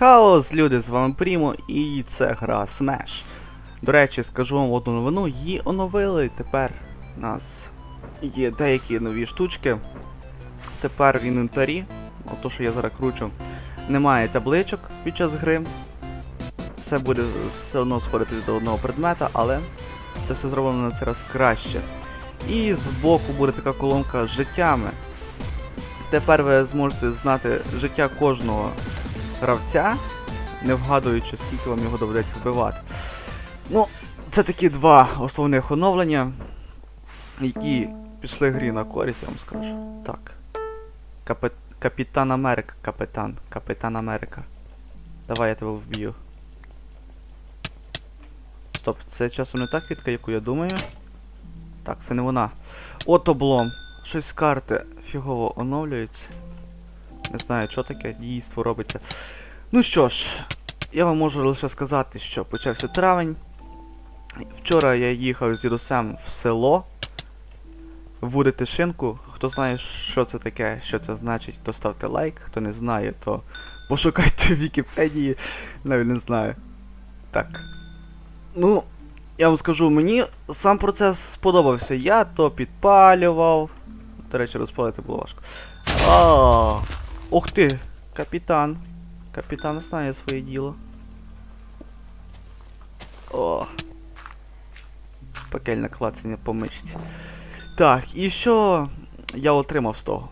Хаос, люди, з вами Прімо, і це гра Smash. До речі, скажу вам одну новину, її оновили. Тепер у нас є деякі нові штучки. Тепер в інвентарі, ото що я зараз кручу, немає табличок під час гри. Все буде все одно сходити до одного предмета, але це все зроблено на цей раз краще. І збоку буде така колонка з життями. Тепер ви зможете знати життя кожного гравця, не вгадуючи, скільки вам його доведеться вбивати. Ну, це такі два основних оновлення, які пішли грі на користь, я вам скажу. Так. Капе... Капітан Америка, капітан. Капітан Америка. Давай я тебе вб'ю. Стоп, це часом не та квітка, яку я думаю. Так, це не вона. От облом. Щось з карти фігово оновлюється. Не знаю, що таке дійство робиться. Ну що ж, я вам можу лише сказати, що почався травень. Вчора я їхав з дідусем в село. Вудити шинку. Хто знає, що це таке, що це значить, то ставте лайк. Хто не знає, то пошукайте в Вікіпедії. Навіть не знаю. Так. Ну, я вам скажу, мені сам процес сподобався. Я то підпалював. До речі, розпалити було важко. А, ух ти, капітан. Капітан знає своє діло. О. Пекельне клацання по мишці. Так, і що я отримав з того?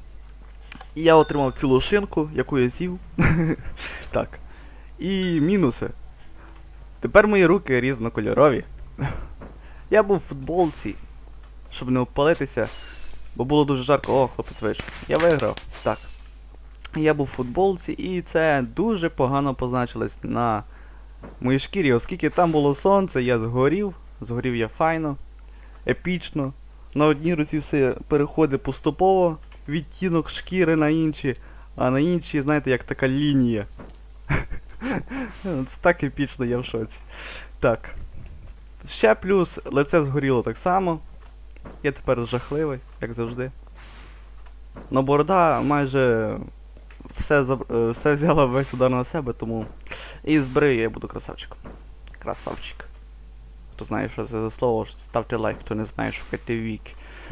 Я отримав цілу шинку, яку я з'їв. так. І мінуси. Тепер мої руки різнокольорові. я був в футболці, щоб не опалитися, бо було дуже жарко. О, хлопець вийшов. Я виграв. Так. Я був в футболці, і це дуже погано позначилось на моїй шкірі, оскільки там було сонце, я згорів, згорів я файно, епічно. На одній руці все переходить поступово, відтінок шкіри на інші, а на іншій, знаєте, як така лінія. Це так епічно, я в шоці. Так. Ще плюс лице згоріло так само. Я тепер жахливий, як завжди. Но борода майже все, е, все взяла весь удар на себе, тому. І з брею я буду красавчиком. Красавчик. Хто знає, що це за слово, ставте лайк, хто не знає, шукайте вік.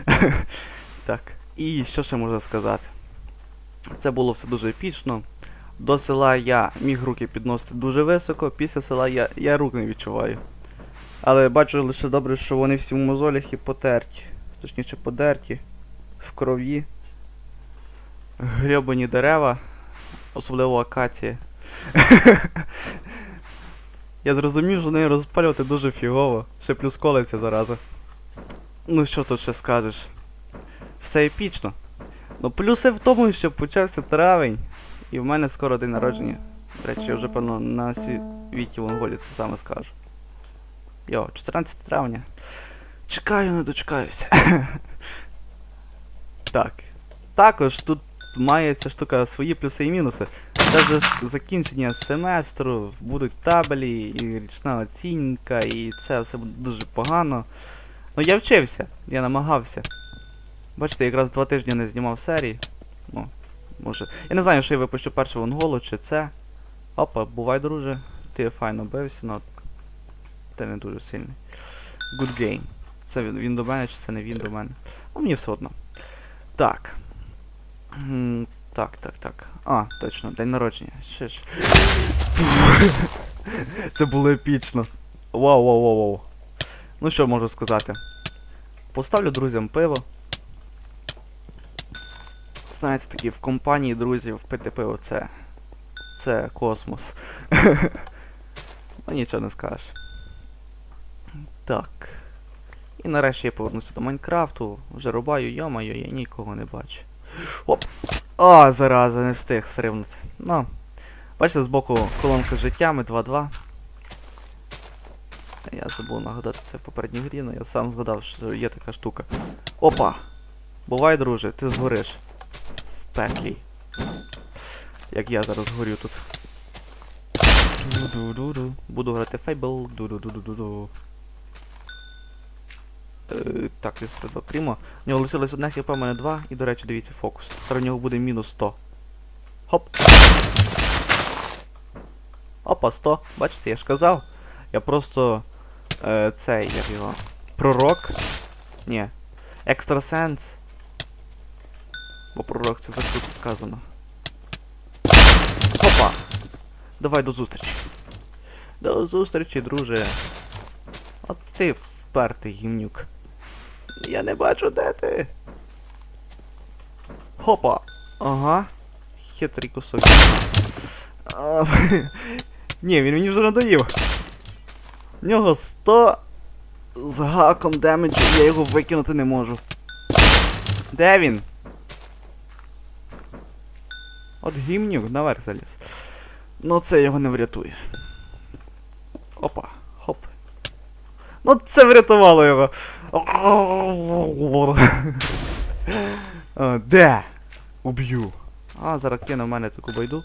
так. І що ще можна сказати? Це було все дуже епічно. До села я міг руки підносити дуже високо, після села я, я рук не відчуваю. Але бачу лише добре, що вони всі в мозолях і потерті. Точніше подерті. В крові. Грьобані дерева. Особливо акація. Я зрозумів, що нею розпалювати дуже фігово. Ще плюс колиться зараза. Ну що тут ще скажеш? Все епічно. Ну плюси в тому, що почався травень. І в мене скоро день народження. До речі, я вже певно на світі в Монголії це саме скажу. Йо, 14 травня. Чекаю, не дочекаюся. так. Також тут має ця штука свої плюси і мінуси. Даже закінчення семестру будуть табелі і річна оцінка, і це все буде дуже погано. Ну я вчився, я намагався. Бачите, якраз два тижні не знімав серії. Ну, може. Я не знаю, що я випущу перше вонголу, чи це. Опа, бувай, друже. Ти файно бився, ну. Ти не дуже сильний. Good game. Це він, він до мене, чи це не він до мене. Ну мені все одно. Так. Так, так, так. А, точно, день народження. Ще ж. Це було епічно. Вау, вау, вау, вау. Ну що можу сказати? Поставлю друзям пиво. Знаєте, такі в компанії друзів пити пиво це. Це космос. ну нічого не скажеш. Так. І нарешті я повернуся до Майнкрафту. Вже рубаю, йомаю, я нікого не бачу. Оп! А, зараза, не встиг сривнути. Ну. Бачите, збоку колонка з життями 2-2. Я забув нагадати це в попередній грі, але я сам згадав, що є така штука. Опа! Бувай, друже, ти згориш. В пеклі. Як я зараз горю тут. Буду грати Fable. Е, Так, десь треба прямо. У нього лишилось одне хп, у мене два, і, до речі, дивіться фокус. Тепер у нього буде мінус 100. Хоп. Опа, 100. Бачите, я ж казав. Я просто. Е, цей, як його. Пророк. Ні. Екстрасенс. Бо пророк це закруто сказано. Опа! Давай до зустрічі. До зустрічі, друже. От ти впертий гімнюк. Я не бачу, де ти. Хопа. Ага. Хитрий кусок. Ні, він мені вже надоїв. В нього 100 з гаком демеджу, я його викинути не можу. Де він? От гімнюк наверх заліз. Ну це його не врятує. Опа, хоп. Ну це врятувало його. А, Де? Уб'ю. А, зараз кину в мене таку байду.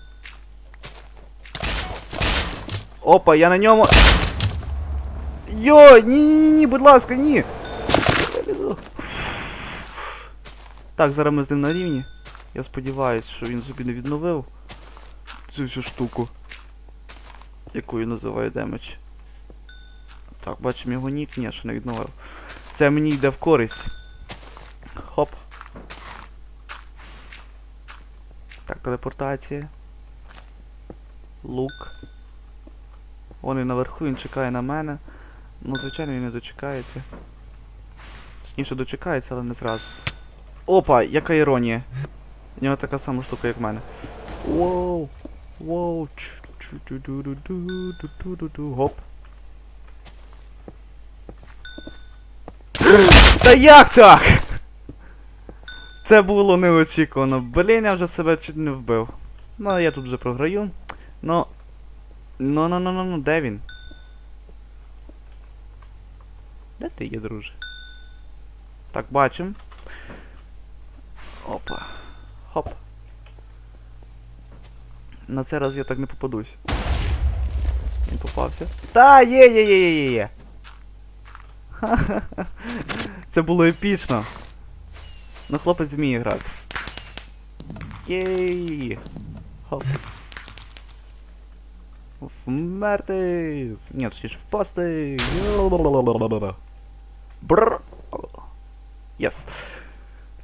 Опа, я на ньому. Йо, ні, ні, ні, ні, будь ласка, ні. Так, зараз ми з ним на рівні. Я сподіваюся, що він собі не відновив цю всю штуку. Яку я називаю демедж. Так, бачимо його нік, ні, що не відновив. Це мені йде в користь. Хоп. Так, телепортація. Лук. Вони наверху, він чекає на мене. Ну, звичайно, він не дочекається. Точніше дочекається, але не зразу. Опа, яка іронія. У нього така сама штука, як в мене. Воу. Воу. Гоп. Та як так? Це було неочікувано. Блін, я вже себе чуть не вбив. Ну, я тут вже програю. Ну. Ну, ну, ну, ну, ну, де він? Де ти є, друже? Так, бачим. Опа. Хоп. На цей раз я так не попадусь. Він попався. Та, є, є, є, є, є, є. Ха-ха-ха. Це було епічно. Ну, хлопець вміє грати. Єй. Хоп. Вмерти. Ні, точніше впасти. Бррр. Єс.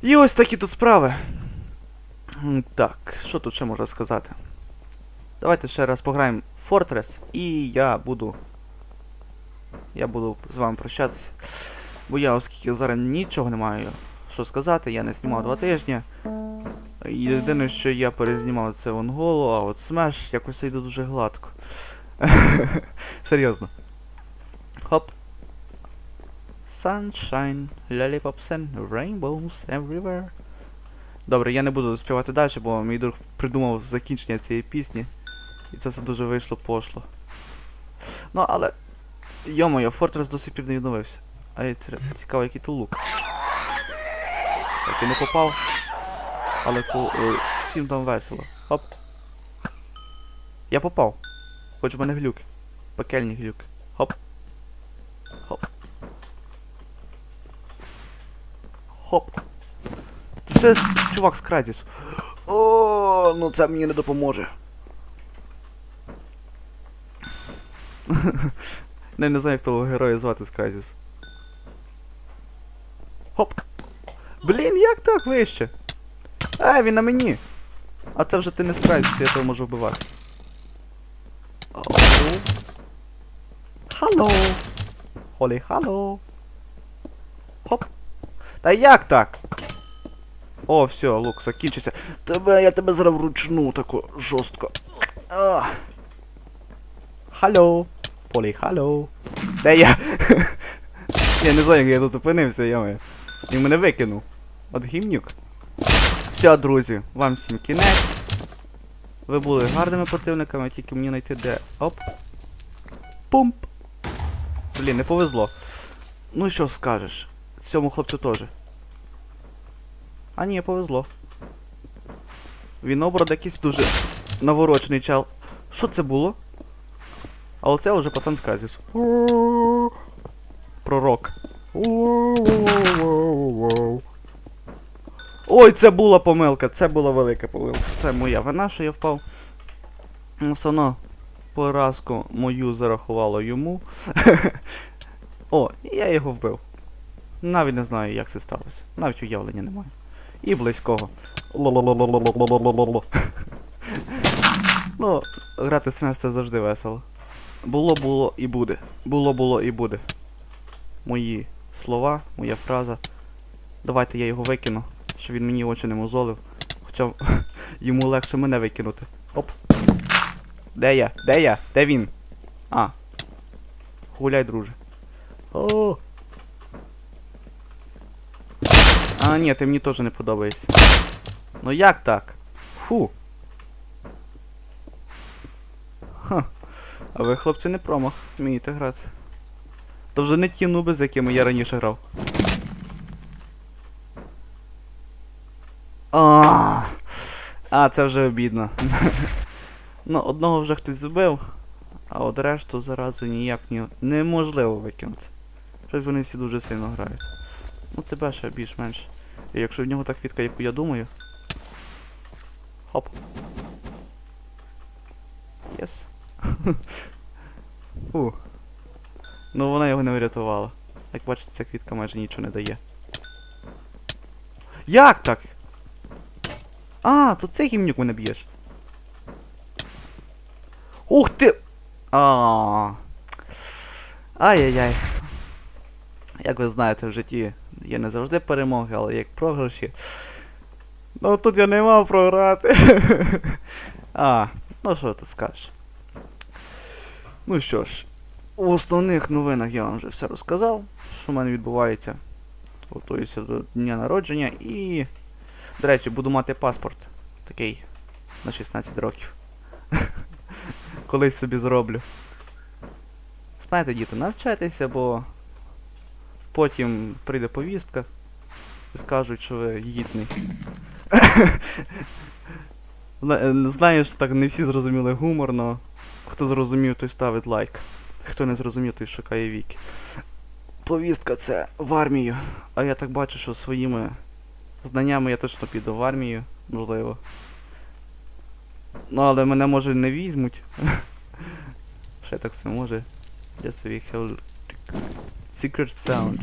І ось такі тут справи. Так, що тут ще можна сказати? Давайте ще раз пограємо в Fortress, і я буду. Я буду з вами прощатися. Бо я, оскільки зараз нічого не маю що сказати, я не знімав два тижні. Єдине, що я перезнімав це Вонголу, а от Smash якось йде дуже гладко. Серйозно. Хоп. Sunshine, lollipops and rainbows everywhere. Добре, я не буду співати далі, бо мій друг придумав закінчення цієї пісні. І це все дуже вийшло пошло. Ну, але. Йо-моє, Фортрес до сих пір не відновився. А я ці- цікаво, який тут лук. Так, я не попав. Але ку... е, всім там весело. Хоп. Я попав. Хоч в мене глюки. Пекельні глюки. Хоп. Хоп. Хоп. Це все чувак з Кразіс. О, ну це мені не допоможе. не, не знаю, як того героя звати з Кразіс. Хоп. Блін, як так вище? А, він на мені. А це вже ти не справишся, я того можу вбивати. Халло. Холі, халло. Хоп. Та як так? О, все, лук закінчився. Тебе, я тебе зараз вручну тако жорстко. А. Халло. Полі, халло. Де я? я не знаю, як я тут опинився, я Він мене викинув. От гімнюк. Все, друзі, вам всім кінець. Ви були гарними противниками, тільки мені знайти де. Оп. Пумп. Блін, не повезло. Ну що скажеш? Цьому хлопцю теж. А ні, повезло. Він оброд якийсь дуже наворочений чел. Що це було? А оце вже пацан з Казіс. Пророк. Ой, це була помилка, це була велика помилка. Це моя вина, що я впав. Ну, все одно поразку мою зарахувало йому. О, і я його вбив. Навіть не знаю, як це сталося. Навіть уявлення немає. І близького. Ну, грати смерть це завжди весело. Було, було і буде. Було, було і буде. Мої слова, моя фраза. Давайте я його викину щоб він мені очі не мозолив. Хоча йому легше мене викинути. Оп. Де я? Де я? Де він? А. Гуляй, друже. О. А, ні, ти мені теж не подобаєшся. Ну як так? Фу. Ха. А ви, хлопці, не промах. Вмієте грати. То вже не ті нуби, з якими я раніше грав. А, а це вже обідно. ну, одного вже хтось збив, а от решту зарази ніяк ні... неможливо викинути. Щось вони всі дуже сильно грають. Ну тебе ще більш-менш. Якщо в нього так квітка, яку я думаю. Хоп. Єс. Фу. Ну вона його не врятувала. Як бачите, ця квітка майже нічого не дає. Як так? А, то цей гімнюк мене б'єш. Ух ти! А. Ай-яй-яй. Як ви знаєте, в житті є не завжди перемоги, але як програші. Ну тут я не мав програти. а, ну що ти скажеш? Ну що ж, у основних новинах я вам вже все розказав, що в мене відбувається. Готуюся до дня народження і. До речі, буду мати паспорт. Такий на 16 років. Колись собі зроблю. Знаєте, діти, навчайтеся, бо потім прийде повістка і скажуть, що ви гідний. Зна- Знаю, що так не всі зрозуміли гумор, но хто зрозумів, той ставить лайк. Хто не зрозумів, той шукає віки. Повістка це в армію. А я так бачу, що своїми знаннями я точно піду в армію, можливо. Ну, але мене може не візьмуть. Ще так все може. Just we have secret sound.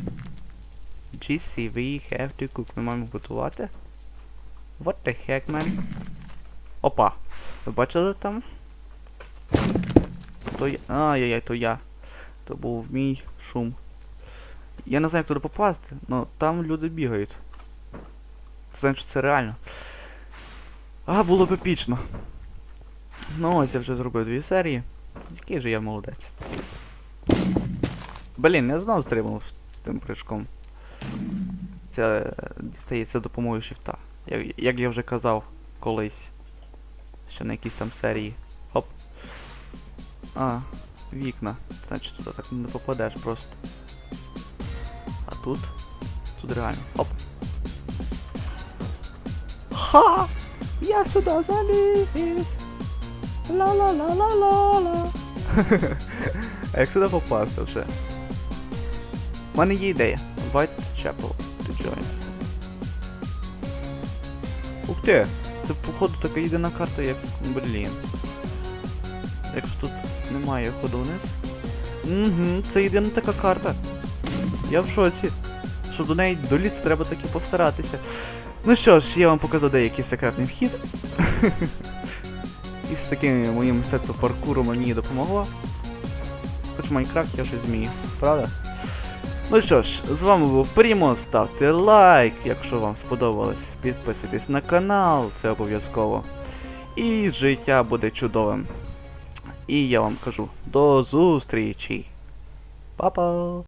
GC, we have to cook. Ми маємо готувати. What the heck, man? Опа. Ви бачили там? То я. Ай-яй-яй, то я. То був мій шум. Я не знаю, як туди попасти, але там люди бігають. Це значить це реально. А, було б епічно. Ну ось я вже зробив дві серії. Який же я молодець. Блін, я знов стримав з тим прыжком. Це дістається допомогою шифта. Як, як я вже казав колись. Ще на якійсь там серії. Хоп. А, вікна. Значить туди так не попадеш просто. А тут? Тут реально. Оп. Ха! Я сюди заліз! Ла-ла-ла-ла-ла-ла. А як сюди попасти вже? У мене є ідея. White Chapel to join. Ух ти! Це походу така єдина карта, як Берлін. Якщо тут немає ходу вниз. Угу, це єдина така карта. Я в шоці. Щоб до неї долізти, треба таки постаратися. Ну що ж, я вам показав деякий секретний вхід. І з таким моїм мистецтвом паркуру мені допомогло. Хоч Майнкрафт я щось зміг, правда? Ну що ж, з вами був Прімо, ставте лайк, якщо вам сподобалось. Підписуйтесь на канал, це обов'язково. І життя буде чудовим. І я вам кажу до зустрічі. Па-па!